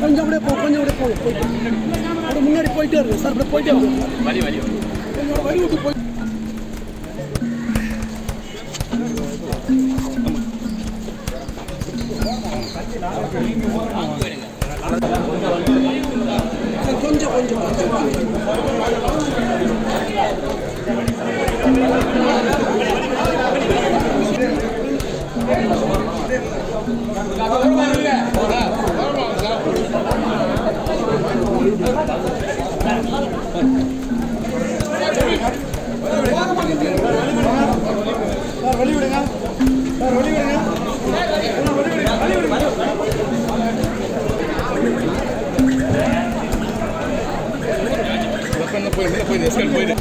கொஞ்சம் அப்படியே போ கொஞ்சம் அப்படியே போங்க போயிட்டு அப்படியே முன்னாடி போயிட்டே இருக்கு சார் அப்படியே போயிட்டே இருக்கு வலி வலி. கொஞ்சம் வழி விட்டு போய் கொஞ்சம் கொஞ்சம் கொஞ்சம் போயிடு போயிடு போயிடு